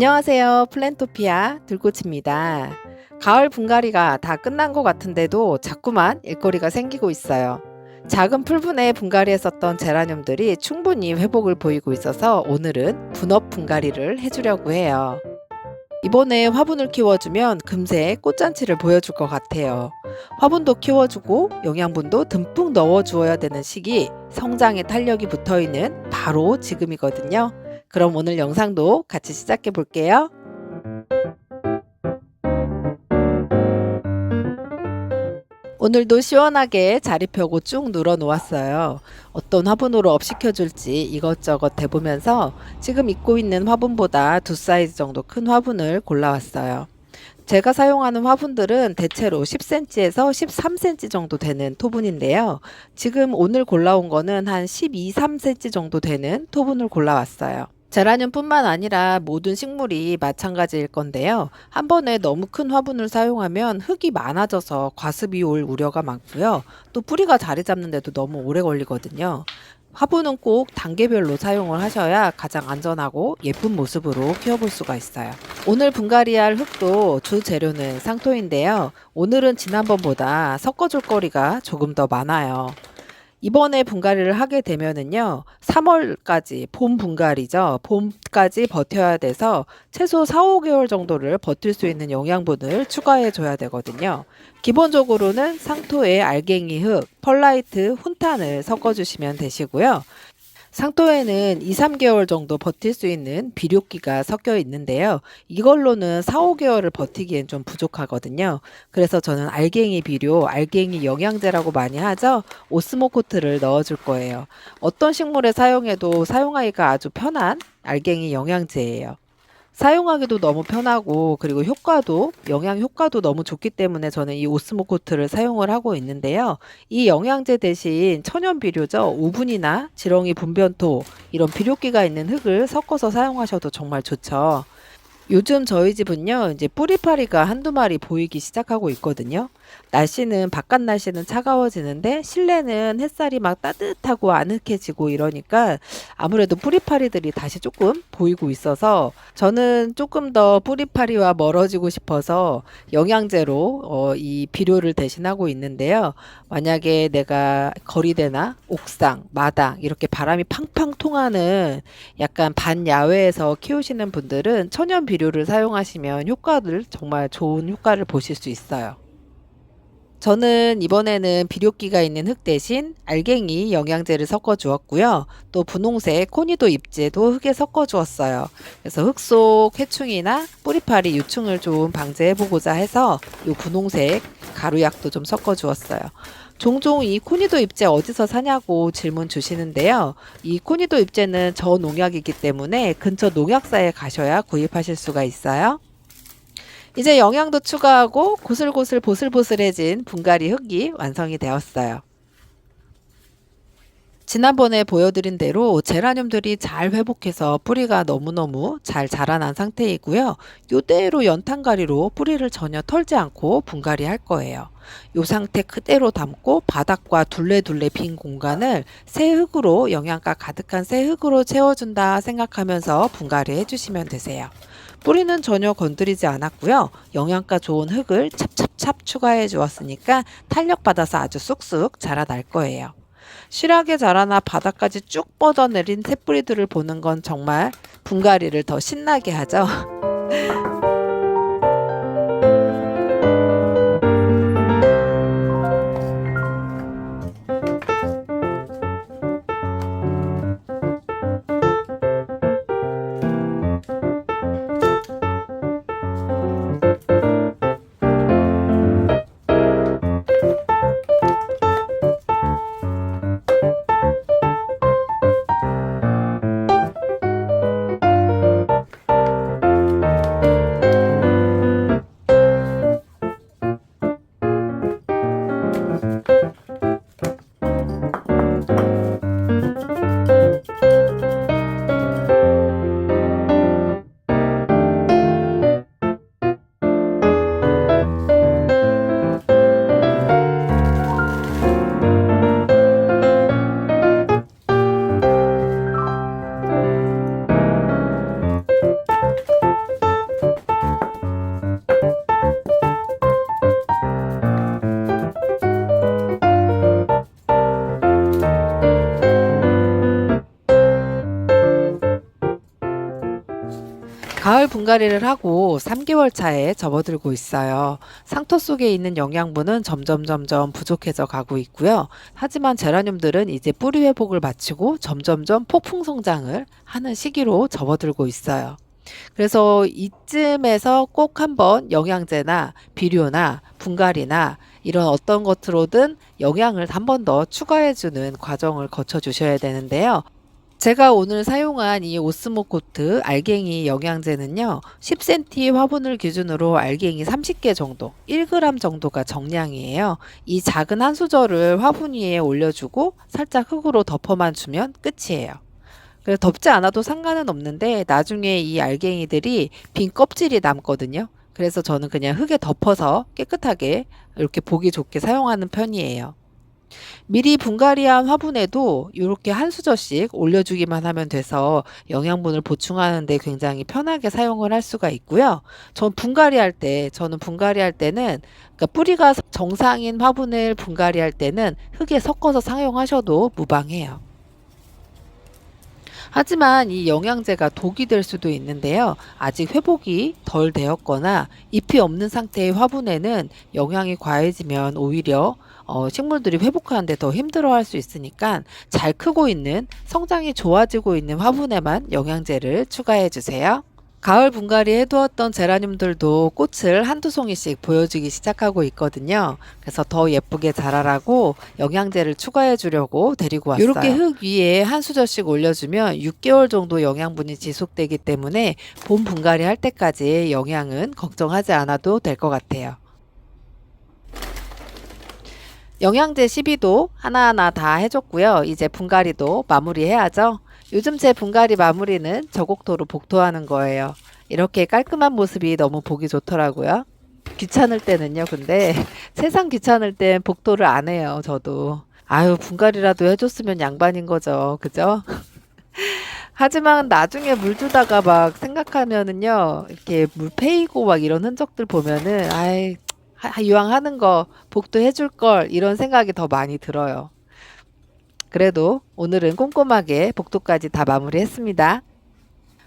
안녕하세요. 플랜토피아 들꽃입니다. 가을 분갈이가 다 끝난 것 같은데도 자꾸만 일거리가 생기고 있어요. 작은 풀분에 분갈이했었던 제라늄들이 충분히 회복을 보이고 있어서 오늘은 분업 분갈이를 해주려고 해요. 이번에 화분을 키워주면 금세 꽃잔치를 보여줄 것 같아요. 화분도 키워주고 영양분도 듬뿍 넣어주어야 되는 시기 성장에 탄력이 붙어있는 바로 지금이거든요. 그럼 오늘 영상도 같이 시작해 볼게요. 오늘도 시원하게 자리 펴고 쭉 눌어 놓았어요. 어떤 화분으로 업시켜줄지 이것저것 대보면서 지금 입고 있는 화분보다 두 사이즈 정도 큰 화분을 골라왔어요. 제가 사용하는 화분들은 대체로 10cm에서 13cm 정도 되는 토분인데요. 지금 오늘 골라온 거는 한 12, 3cm 정도 되는 토분을 골라왔어요. 제라늄뿐만 아니라 모든 식물이 마찬가지일 건데요. 한 번에 너무 큰 화분을 사용하면 흙이 많아져서 과습이 올 우려가 많고요. 또 뿌리가 자리 잡는데도 너무 오래 걸리거든요. 화분은 꼭 단계별로 사용을 하셔야 가장 안전하고 예쁜 모습으로 키워볼 수가 있어요. 오늘 분갈이할 흙도 주 재료는 상토인데요. 오늘은 지난번보다 섞어줄 거리가 조금 더 많아요. 이번에 분갈이를 하게 되면은요, 3월까지 봄 분갈이죠. 봄까지 버텨야 돼서 최소 4, 5개월 정도를 버틸 수 있는 영양분을 추가해 줘야 되거든요. 기본적으로는 상토에 알갱이 흙, 펄라이트, 훈탄을 섞어 주시면 되시고요. 상토에는 2, 3개월 정도 버틸 수 있는 비료기가 섞여 있는데요. 이걸로는 4, 5개월을 버티기엔 좀 부족하거든요. 그래서 저는 알갱이 비료, 알갱이 영양제라고 많이 하죠. 오스모코트를 넣어줄 거예요. 어떤 식물에 사용해도 사용하기가 아주 편한 알갱이 영양제예요. 사용하기도 너무 편하고 그리고 효과도 영양 효과도 너무 좋기 때문에 저는 이 오스모 코트를 사용을 하고 있는데요. 이 영양제 대신 천연 비료죠. 우분이나 지렁이 분변토 이런 비료기가 있는 흙을 섞어서 사용하셔도 정말 좋죠. 요즘 저희 집은요, 이제 뿌리파리가 한두 마리 보이기 시작하고 있거든요. 날씨는, 바깥 날씨는 차가워지는데, 실내는 햇살이 막 따뜻하고 아늑해지고 이러니까 아무래도 뿌리파리들이 다시 조금 보이고 있어서 저는 조금 더 뿌리파리와 멀어지고 싶어서 영양제로 어, 이 비료를 대신하고 있는데요. 만약에 내가 거리대나 옥상, 마당 이렇게 바람이 팡팡 통하는 약간 반야외에서 키우시는 분들은 천연 비료를 사용하시면 효과를 정말 좋은 효과를 보실 수 있어요. 저는 이번에는 비료기가 있는 흙 대신 알갱이 영양제를 섞어 주었고요. 또 분홍색 코니도 잎제도 흙에 섞어 주었어요. 그래서 흙 속 해충이나 뿌리파리 유충을 좀 방제해 보고자 해서 이 분홍색 가루약도 좀 섞어 주었어요. 종종 이 코니도 잎제 어디서 사냐고 질문 주시는데요. 이 코니도 잎제는 저농약이기 때문에 근처 농약사에 가셔야 구입하실 수가 있어요. 이제 영양도 추가하고 고슬고슬 보슬보슬해진 분갈이 흙이 완성이 되었어요. 지난번에 보여드린 대로 제라늄들이 잘 회복해서 뿌리가 너무너무 잘 자라난 상태이고요. 이대로 연탄가리로 뿌리를 전혀 털지 않고 분갈이 할 거예요. 이 상태 그대로 담고 바닥과 둘레둘레 빈 공간을 새 흙으로 영양가 가득한 새 흙으로 채워준다 생각하면서 분갈이 해주시면 되세요. 뿌리는 전혀 건드리지 않았고요. 영양가 좋은 흙을 찹찹찹 추가해 주었으니까 탄력받아서 아주 쑥쑥 자라날 거예요. 실하게 자라나 바닥까지 쭉 뻗어내린 새뿌리들을 보는 건 정말 분갈이를 더 신나게 하죠. 가을 분갈이를 하고 3개월 차에 접어들고 있어요. 상토 속에 있는 영양분은 점점 점점 부족해져 가고 있고요. 하지만 제라늄들은 이제 뿌리 회복을 마치고 점점점 폭풍 성장을 하는 시기로 접어들고 있어요. 그래서 이쯤에서 꼭 한번 영양제나 비료나 분갈이나 이런 어떤 것으로든 영양을 한 번 더 추가해주는 과정을 거쳐 주셔야 되는데요. 제가 오늘 사용한 이 오스모코트 알갱이 영양제는요, 10cm 화분을 기준으로 알갱이 30개 정도, 1g 정도가 정량이에요. 이 작은 한 수저를 화분 위에 올려주고 살짝 흙으로 덮어만 주면 끝이에요. 그래서 덮지 않아도 상관은 없는데 나중에 이 알갱이들이 빈 껍질이 남거든요. 그래서 저는 그냥 흙에 덮어서 깨끗하게 이렇게 보기 좋게 사용하는 편이에요. 미리 분갈이한 화분에도 이렇게 한 수저씩 올려주기만 하면 돼서 영양분을 보충하는데 굉장히 편하게 사용을 할 수가 있고요. 전 분갈이할 때, 저는 분갈이할 때는 그러니까 뿌리가 정상인 화분을 분갈이할 때는 흙에 섞어서 사용하셔도 무방해요. 하지만 이 영양제가 독이 될 수도 있는데요. 아직 회복이 덜 되었거나 잎이 없는 상태의 화분에는 영양이 과해지면 오히려 어, 식물들이 회복하는데 더 힘들어할 수 있으니까 잘 크고 있는 성장이 좋아지고 있는 화분에만 영양제를 추가해 주세요. 가을 분갈이 해두었던 제라늄들도 꽃을 한두 송이씩 보여주기 시작하고 있거든요. 그래서 더 예쁘게 자라라고 영양제를 추가해 주려고 데리고 왔어요. 이렇게 흙 위에 한 수저씩 올려주면 6개월 정도 영양분이 지속되기 때문에 봄 분갈이 할 때까지 영양은 걱정하지 않아도 될 것 같아요. 영양제 시비도 하나하나 다 해줬고요. 이제 분갈이도 마무리해야죠. 요즘 제 분갈이 마무리는 저곡토로 복토하는 거예요. 이렇게 깔끔한 모습이 너무 보기 좋더라고요. 귀찮을 때는요, 근데 세상 귀찮을 땐 복토를 안 해요, 저도. 아유, 분갈이라도 해줬으면 양반인 거죠. 그죠? 하지만 나중에 물 주다가 막 생각하면은요, 이렇게 물 패이고 막 이런 흔적들 보면은, 아이, 하- 이왕 하는 거 복도 해 줄 걸 이런 생각이 더 많이 들어요. 그래도 오늘은 꼼꼼하게 복도까지 다 마무리했습니다.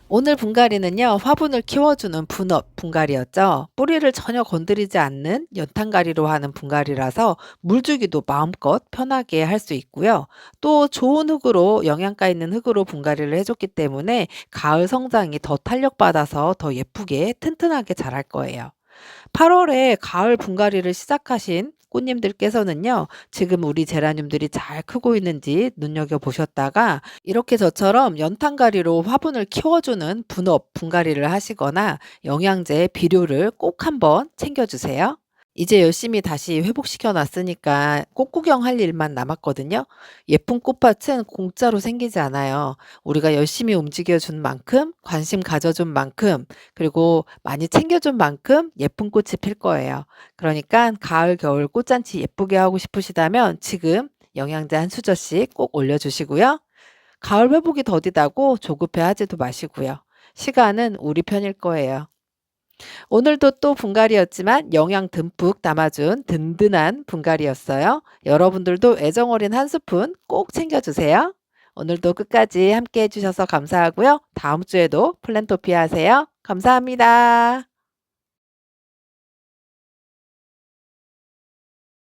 오늘 분갈이는요, 화분을 키워주는 분업 분갈이였죠. 뿌리를 전혀 건드리지 않는 연탄가리로 하는 분갈이라서 물주기도 마음껏 편하게 할 수 있고요. 또 좋은 흙으로 영양가 있는 흙으로 분갈이를 해줬기 때문에 가을 성장이 더 탄력받아서 더 예쁘게 튼튼하게 자랄 거예요. 8월에 가을 분갈이를 시작하신 꽃님들께서는요, 지금 우리 제라늄들이 잘 크고 있는지 눈여겨보셨다가 이렇게 저처럼 연탄가리로 화분을 키워주는 분업 분갈이를 하시거나 영양제 비료를 꼭 한번 챙겨주세요. 이제 열심히 다시 회복시켜 놨으니까 꽃 구경할 일만 남았거든요. 예쁜 꽃밭은 공짜로 생기지 않아요. 우리가 열심히 움직여 준 만큼, 관심 가져 준 만큼, 그리고 많이 챙겨 준 만큼 예쁜 꽃이 필 거예요. 그러니까 가을, 겨울 꽃잔치 예쁘게 하고 싶으시다면 지금 영양제 한 수저씩 꼭 올려주시고요. 가을 회복이 더디다고 조급해 하지도 마시고요. 시간은 우리 편일 거예요. 오늘도 또 분갈이였지만 영양 듬뿍 담아준 든든한 분갈이였어요. 여러분들도 애정 어린 한 스푼 꼭 챙겨주세요. 오늘도 끝까지 함께 해주셔서 감사하고요. 다음 주에도 플랜토피 하세요. 감사합니다.